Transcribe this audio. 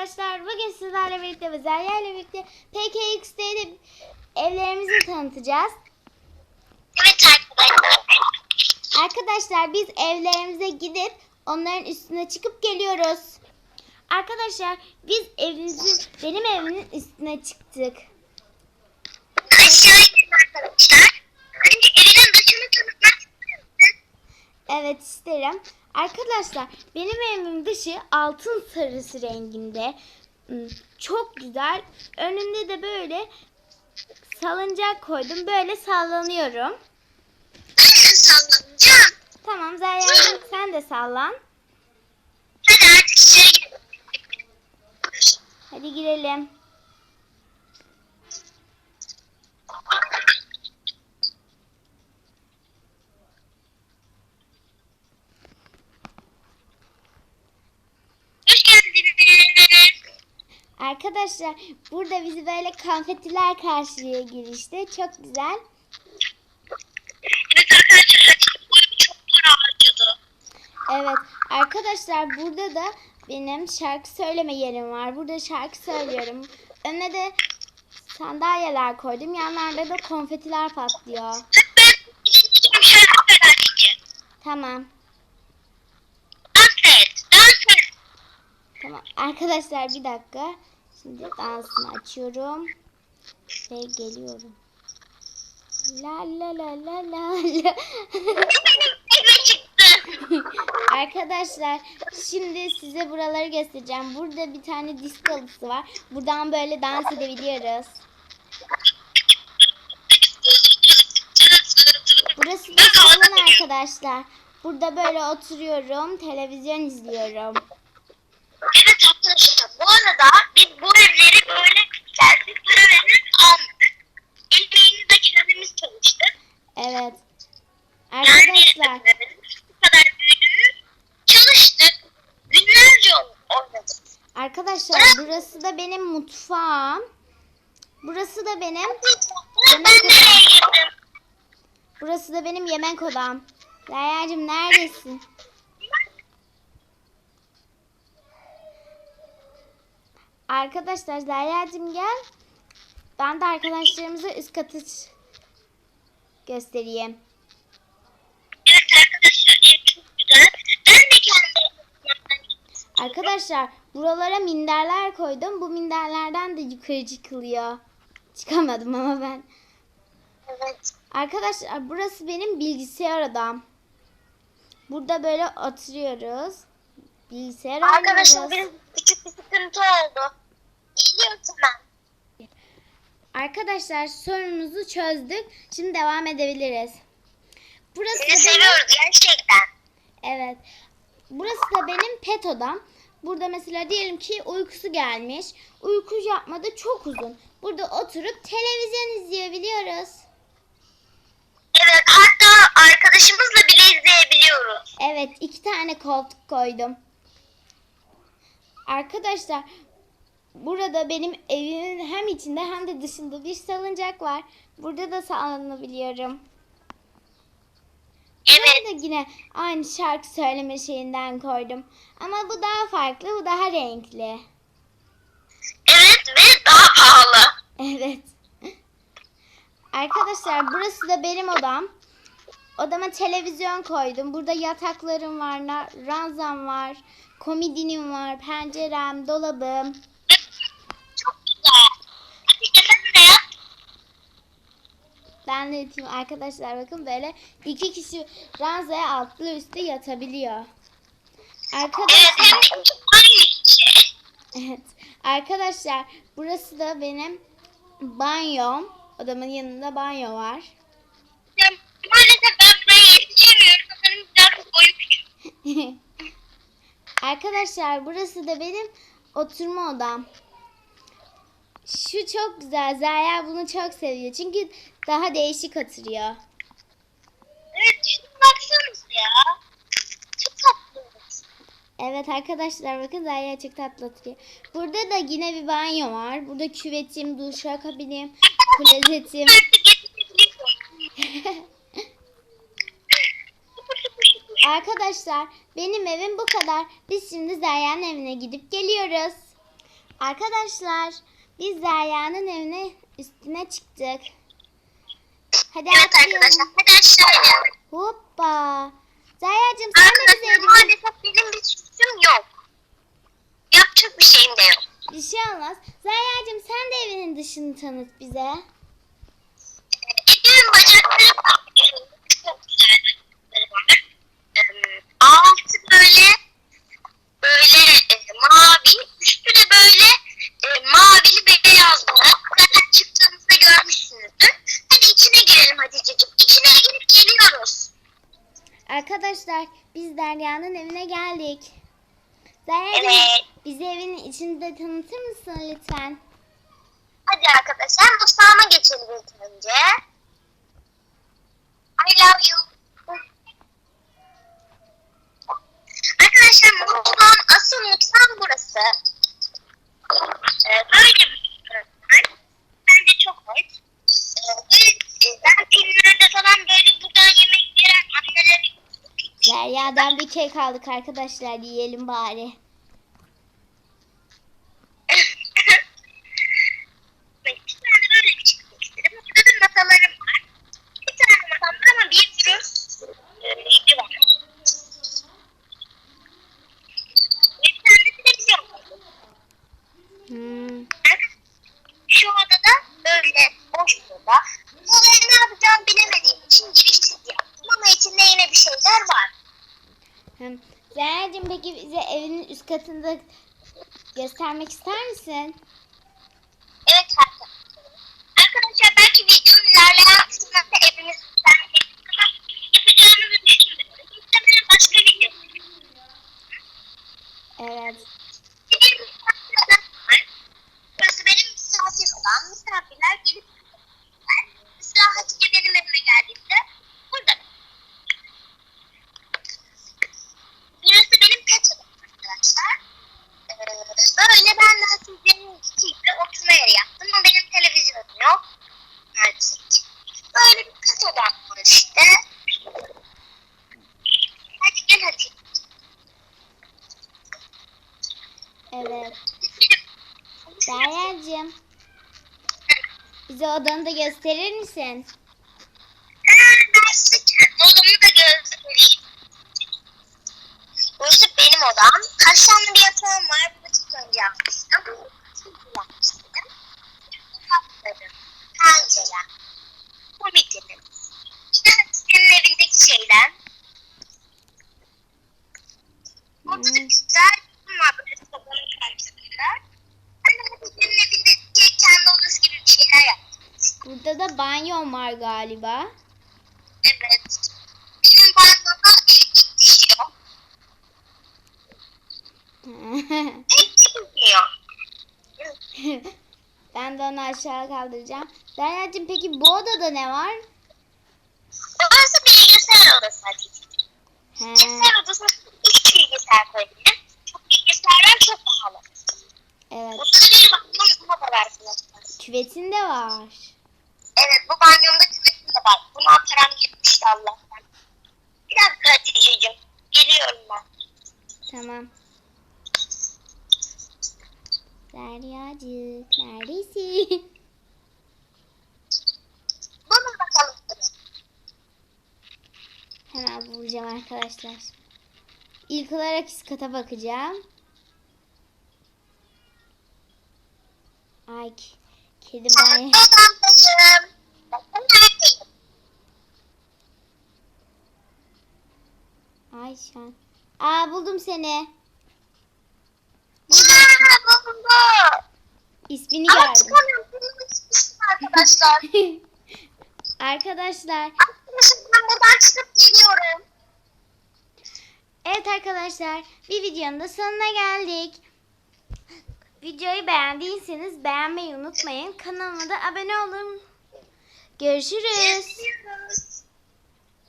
arkadaşlar. Bugün sizlerle birlikte ve Zerya ile birlikte PKX'de evlerimizi tanıtacağız. Evet arkadaşlar. Arkadaşlar biz evlerimize gidip onların üstüne çıkıp geliyoruz. Arkadaşlar biz evimizin, benim evimin üstüne çıktık. Aşağı arkadaşlar. Önce evinin dışını tanıtmak ister misin? Evet isterim. Arkadaşlar benim evimin dışı altın sarısı renginde. Hmm, Çok güzel. Önünde de böyle salıncak koydum. Böyle sallanıyorum. Ben sallanacağım. Tamam Zerya'cığım sen de sallan. Hadi artık içeri girelim. Hadi girelim. Arkadaşlar burada bizi böyle konfetiler karşılıyor girişte. Çok güzel. Evet arkadaşlar çok para harcadı. Evet arkadaşlar burada da benim şarkı söyleme yerim var. Burada şarkı söylüyorum. Önüne de sandalyeler koydum. Yanlarda da konfetiler patlıyor. Ben şarkı. Tamam. Dans et. Dans et. Tamam. Arkadaşlar bir dakika. Şimdi dansını açıyorum. Ve geliyorum. La la la la la la. Arkadaşlar şimdi size buraları göstereceğim. Burada bir tane disko halısı var. Buradan böyle dans edebiliyoruz. Burası da salon arkadaşlar. Burada böyle oturuyorum, televizyon izliyorum. Evet arkadaşlar bu arada biz bu evleri böyle geldik para verip almadık. Emeğini de kendimiz çalıştık. Evet. Arkadaşlar bu kadar büyüdünüz. Çalıştık. Günlerce oynadık. Arkadaşlar burası da benim mutfağım. Burası da benim Ben nereye girdim? burası da benim yemek odam. Derya'cığım neredesin? Arkadaşlar Derya'cığım gel. Ben de arkadaşlarımıza üst katı göstereyim. Evet arkadaşlar ev çok güzel. Ben de kendi Arkadaşlar buralara minderler koydum. Bu minderlerden de yukarı çıkılıyor. Çıkamadım ama ben. Evet. Arkadaşlar burası benim bilgisayar odam. Burada böyle oturuyoruz. Bilgisayar Arkadaşlar oynuyoruz. bir küçük bir sıkıntı oldu. Geliyorum tamam. Arkadaşlar sorunumuzu çözdük. Şimdi devam edebiliriz. Burası da Sizi benim, seviyoruz gerçekten. evet. Burası da benim pet odam. Burada mesela diyelim ki uykusu gelmiş. Uyku yapmadı çok uzun. Burada oturup televizyon izleyebiliyoruz. Evet hatta arkadaşımızla bile izleyebiliyoruz. Evet iki tane koltuk koydum. Arkadaşlar burada benim evimin hem içinde hem de dışında bir salıncak var. Burada da sallanabiliyorum. Evet. Ben de yine aynı şarkı söyleme şeyinden koydum. Ama bu daha farklı, bu daha renkli. Evet ve daha pahalı. Evet. Arkadaşlar burası da benim odam. Odama televizyon koydum. Burada yataklarım var, ranzam var, komodinim var, pencerem, dolabım. Çok güzel. Hatice sen de yap. Ben de yatayım arkadaşlar bakın böyle iki kişi ranzaya altlı üstte yatabiliyor. Arkadaşlar, evet. Arkadaşlar burası da benim banyom. Odamın yanında banyo var. Ya, Maalesef ben buraya yetişemiyorum. Sanırım biraz boyum küçük. Arkadaşlar burası da benim oturma odam. Şu çok güzel. Zerya bunu çok seviyor. Çünkü daha değişik oturuyor. Evet şuna baksanıza ya. Çok tatlı. Evet arkadaşlar bakın Zerya çok tatlı oturuyor. Burada da yine bir banyo var. Burada küvetim, duş kabinim, klozetim. Arkadaşlar benim evim bu kadar. Biz şimdi Zerya'nın evine gidip geliyoruz. Arkadaşlar biz Derya'nın evine üstüne çıktık. Hadi Evet atlayalım. arkadaşlar. Hadi aşağıya. Hoppa. Derya'cığım sen de bize evine... maalesef benim bir suçum yok. Yapacak bir şeyim de yok. Bir şey olmaz. Derya'cığım sen de evinin dışını tanıt bize. Evimin bacakları var. Çok güzel bacakları var. Ee, Altı böyle böyle e, mavi, üstü de böyle e, mavili beyazlı. Zaten çıktığımızda görmüşsünüzdür. Hadi içine girelim Hatice'ciğim. İçine girip geliyoruz. Arkadaşlar biz Derya'nın evine geldik. Derya'cığım Evet. bizi evin içinde tanıtır mısın lütfen? Hadi arkadaşlar mutfağıma geçelim ilk önce. I love you. Arkadaşlar mutfağın asıl mutfağım burası. Ee, böyle bir mutfak var. Bence çok hoş. Ee, ve e, ben filmlerde falan böyle buradan yemek veren anneleri Derya'dan bir kek aldık arkadaşlar yiyelim bari. İki tane böyle bir çıkmak istedim. Burada da masalarım var. İki tane masam var ama bir sürü e, neydi var. Bir tane de televizyon var. Hmm. Şu odada böyle boş bir oda. Bu odaya ne yapacağımı bilemediğim için girişsiz yaptım ama içinde yine bir şeyler var. Hem Derya'cığım peki bize evinin üst katında göstermek ister misin? Evet arkadaşlar. Arkadaşlar belki videonun ilerleyen kısımlarında evimiz ben yapacağımızı. Muhtemelen başka video. Evet. Bir misafirler var. Burası benim misafir olan misafirler gelip ben mesela Hatice benim evime geldiğinde burada. Burası benim pet odam arkadaşlar. Ee, böyle ben de Hatice'nin içiyle oturma yeri yaptım ama benim televizyonum yok. Maalesef. Böyle bir pet odam var işte. Hadi gel Hatice. Evet. Derya'cığım bize odanı da gösterir misin? Odamı da göstereyim. Burası benim odam. Kaç tane bir yatağım var. Önce yapmıştım. Şimdi yapmıştım. Kaplarım, pencerem, komiterim. İşte senin evindeki şeyler. Burada da Hmm. güzel bir. Böyle sabunun karşısında. Senin evindeki kendi odası gibi bir şeyler yaptım. Burada da banyon var galiba. Evet. Benim banyomda elektrik düşüyor. Hiç çıkmıyor. Ben de onu aşağı kaldıracağım. Derya'cığım peki bu odada ne var? Burası bilgisayar odası Hatice. He, Bilgisayar odasına üç bilgisayar koyabilirim. Çok bilgisayarlar çok pahalı. evet. Burada da bir daha var arkadaşlar. Küvetin de var. Evet bu banyomda küvetim de var. Buna param gitmişti Allah'tan. Bir dakika Hatice'cim. Geliyorum ben. Tamam. Deryacık neredesin? Bulun bakalım. Hemen bulacağım arkadaşlar. İlk olarak üst kata bakacağım. Ay kedi banyo. Ay şu an. Aa buldum seni. Buldum. İsmini Ama gördüm. çıkamıyorum. Arkadaşlar. arkadaşlar. Arkadaşlar ben buradan çıkıp geliyorum. Evet arkadaşlar bir videonun da sonuna geldik. Videoyu beğendiyseniz beğenmeyi unutmayın. Kanalıma da abone olun. Görüşürüz. Görüşürüz.